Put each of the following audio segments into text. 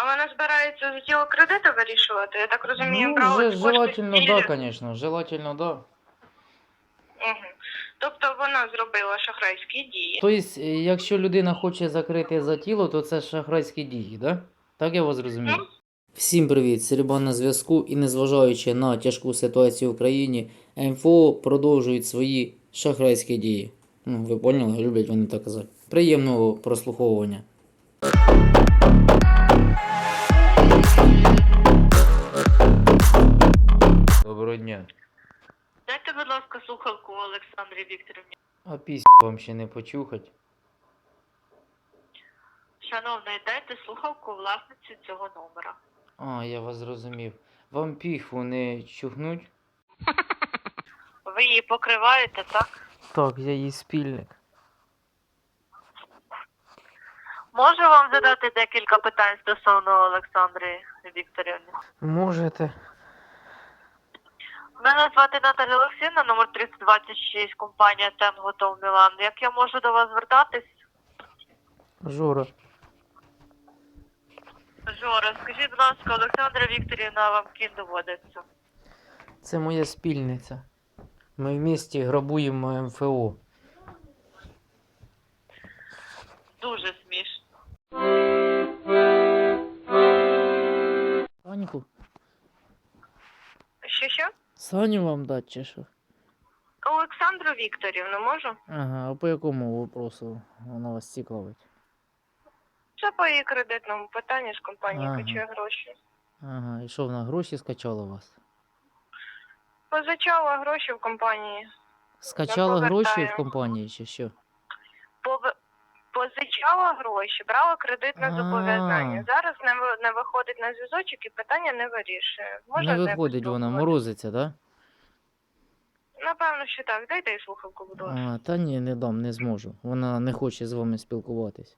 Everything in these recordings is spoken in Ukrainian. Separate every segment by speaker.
Speaker 1: А вона збирається за тіло кредиту вирішувати? Я так розумію,
Speaker 2: ну,
Speaker 1: брала ці кошти
Speaker 2: желательно,
Speaker 1: з
Speaker 2: да, звісно, желательно, да.
Speaker 1: Мгм. Тобто вона зробила шахрайські дії.
Speaker 2: Тобто, е, якщо людина хоче закрити за тіло, то це шахрайські дії, да? Так я вас зрозумів?
Speaker 1: Ну.
Speaker 2: Всім привіт, Серебан на зв'язку і незважаючи на тяжку ситуацію в Україні, МФО продовжують свої шахрайські дії. Ну, ви поняли, люблять вони так казати. Приємного прослуховування.
Speaker 3: Слухавку Олександрі Вікторівні.
Speaker 2: А пісь вам ще не почухать.
Speaker 3: Шановний, дайте слухавку власниці цього номера.
Speaker 2: А, я вас зрозумів. Вам піхву не чухнуть?
Speaker 3: Ви її покриваєте, так?
Speaker 2: Так, я її спільник.
Speaker 3: Можу вам задати декілька питань стосовно Олександри Вікторівни?
Speaker 2: Можете.
Speaker 3: Мене звати Наталя Олексіна, номер 326, компанія Тенготов Мілан. Як я можу до вас звертатись?
Speaker 2: Жора.
Speaker 3: Жора, скажіть, будь ласка, Олександра Вікторівна вам ким доводиться?
Speaker 2: Це моя спільниця. Ми в місті грабуємо МФО.
Speaker 1: Що що?
Speaker 2: Саню вам дать чи що?
Speaker 1: Олександру Вікторівну можу?
Speaker 2: Ага, а по якому вопросу вона вас цікавить?
Speaker 1: Це по її кредитному питанню з компанії
Speaker 2: Ага.
Speaker 1: качує гроші.
Speaker 2: Ага, і що вона гроші скачала у вас?
Speaker 1: Позичала гроші в компанії.
Speaker 2: Скачала гроші в
Speaker 1: повертаю.
Speaker 2: компанії чи що?
Speaker 1: Позичала гроші, брала кредитне зобов'язання. Зараз не, ви- не виходить на зв'язочок і питання не вирішує. Можна
Speaker 2: Не
Speaker 1: з нею
Speaker 2: виходить вона,
Speaker 1: поспілкуватися?
Speaker 2: морозиться, так?
Speaker 1: Напевно, що так. Дайте їй слухавку, будь ласка.
Speaker 2: А, та ні, не дам, не зможу. Вона не хоче з вами спілкуватись.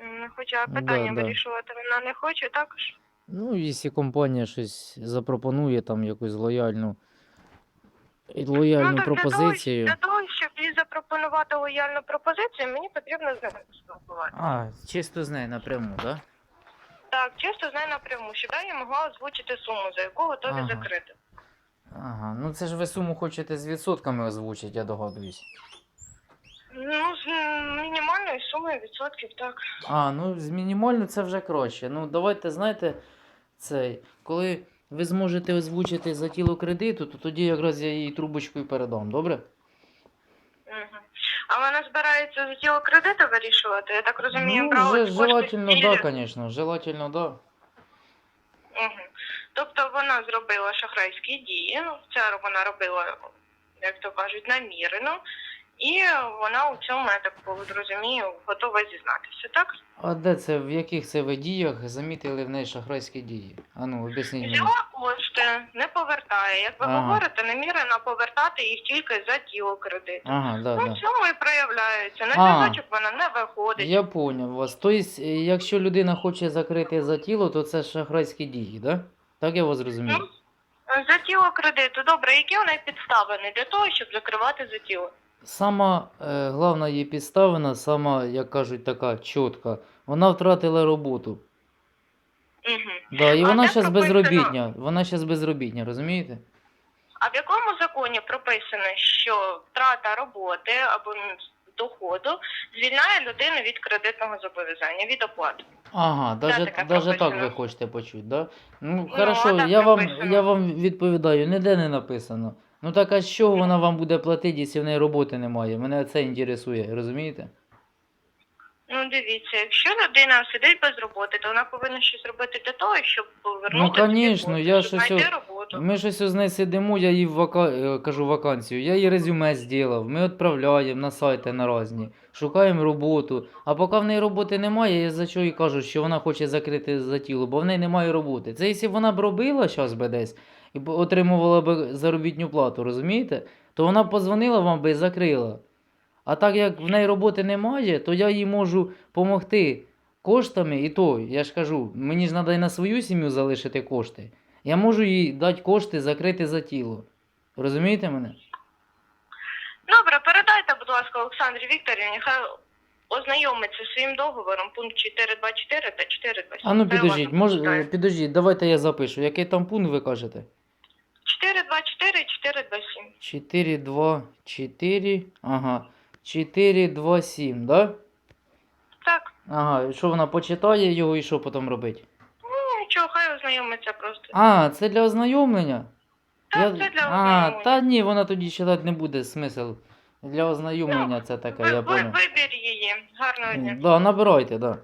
Speaker 1: М, Хоча
Speaker 2: Да,
Speaker 1: питання
Speaker 2: да.
Speaker 1: вирішувати вона не хоче, також.
Speaker 2: Ну, якщо компанія щось запропонує, там якусь лояльну, лояльну
Speaker 1: ну, так
Speaker 2: пропозицію.
Speaker 1: Для того, для того, щоб їй запропонувати лояльну пропозицію, мені потрібно з нею поспілкуватися.
Speaker 2: А, чисто з нею напряму, так? Да?
Speaker 1: Так, чисто з нею напряму, щоб я їй могла озвучити суму, за яку готові
Speaker 2: Ага.
Speaker 1: закрити.
Speaker 2: Ага, ну це ж ви суму хочете з відсотками озвучити, я догадуюсь.
Speaker 1: Ну, з м, мінімальною сумою відсотків, так.
Speaker 2: А, ну з мінімально це вже краще. Ну, давайте, знаєте, цей, коли ви зможете озвучити за тіло кредиту, то тоді якраз я їй трубочкою передам, добре?
Speaker 1: А вона збирається за тіло кредиту вирішувати, я так розумію,
Speaker 2: ну,
Speaker 1: брала
Speaker 2: же,
Speaker 1: ці кошти
Speaker 2: желательно,
Speaker 1: з
Speaker 2: да, звісно, желательно, да.
Speaker 1: Угу. Тобто вона зробила шахрайські дії, ну, це вона робила, як то кажуть, намірено, і вона у цьому, я так розумію, готова зізнатися, так?
Speaker 2: А де це, в яких це ви діях замітили в неї шахрайські дії? А ну, об'ясніть мені.
Speaker 1: Взяла кошти, не повертає. Як ви
Speaker 2: Ага.
Speaker 1: говорите, намірено повертати їх тільки за тіло кредиту.
Speaker 2: Ага, да,
Speaker 1: Ну,
Speaker 2: да.
Speaker 1: цьому і проявляється. На
Speaker 2: А.
Speaker 1: зв'язочок вона не виходить.
Speaker 2: Я поняв вас. Тобто, е, якщо людина хоче закрити за тіло, то це шахрайські дії, да? Так я вас зрозумів?
Speaker 1: Ну, За тіло кредиту. Добре, які вони підставини для того, щоб закривати за тіло?
Speaker 2: Сама е, головна її підставина, сама, як кажуть, така чітка. Вона втратила роботу.
Speaker 1: Угу.
Speaker 2: Да, і
Speaker 1: А
Speaker 2: вона зараз безробітня. Вона зараз безробітня, розумієте?
Speaker 1: А в якому законі прописано, що втрата роботи або доходу звільняє людину від кредитного зобов'язання, від оплати?
Speaker 2: Ага, даже так ви хочете почути, да? Ну,
Speaker 1: Ну,
Speaker 2: хорошо,
Speaker 1: так
Speaker 2: я вам, я вам відповідаю, ніде не написано. Ну так а чого вона вам буде платити, якщо в неї роботи немає? Мене це інтересує, розумієте?
Speaker 1: Ну, дивіться, якщо людина сидить без роботи, то вона повинна щось робити для того, щоб повернути.
Speaker 2: Ну, конечно, я щось
Speaker 1: знайти
Speaker 2: о-
Speaker 1: роботу.
Speaker 2: Ми щось з нею сидимо, я їй вака... е, кажу вакансію, я їй резюме зробив, ми відправляємо на сайти на різні, шукаємо роботу. А поки в неї роботи немає, я за що їй кажу, що вона хоче закрити за тіло, бо в неї немає роботи. Це якщо б вона б робила зараз би десь і б отримувала б заробітну плату, розумієте? То вона б позвонила вам би і закрила. А так як в неї роботи немає, то я їй можу допомогти коштами, і то, я ж кажу, мені ж треба і на свою сім'ю залишити кошти. Я можу їй дати кошти закрити за тіло. Розумієте мене?
Speaker 1: Добре, передайте, будь ласка, Олександрі Вікторівні, хай ознайомиться зі своїм договором, пункт 424 та 427.
Speaker 2: А ну підождіть, може, підождіть, давайте я запишу. Який там пункт ви кажете?
Speaker 1: 424 і 427.
Speaker 2: 4, 2, 4, ага. 4, 2, 7, да?
Speaker 1: Так,
Speaker 2: Ага, і що вона почитає його і що потім робить?
Speaker 1: ну нічого, хай ознайомиться просто.
Speaker 2: А, це для ознайомлення?
Speaker 1: Так, це для
Speaker 2: А,
Speaker 1: ознайомлення.
Speaker 2: та ні, вона тоді читати не буде смисл. Для ознайомлення це таке,
Speaker 1: Ви,
Speaker 2: я
Speaker 1: ви,
Speaker 2: понял.
Speaker 1: вибір її. Гарного дня.
Speaker 2: Да, набирайте, да.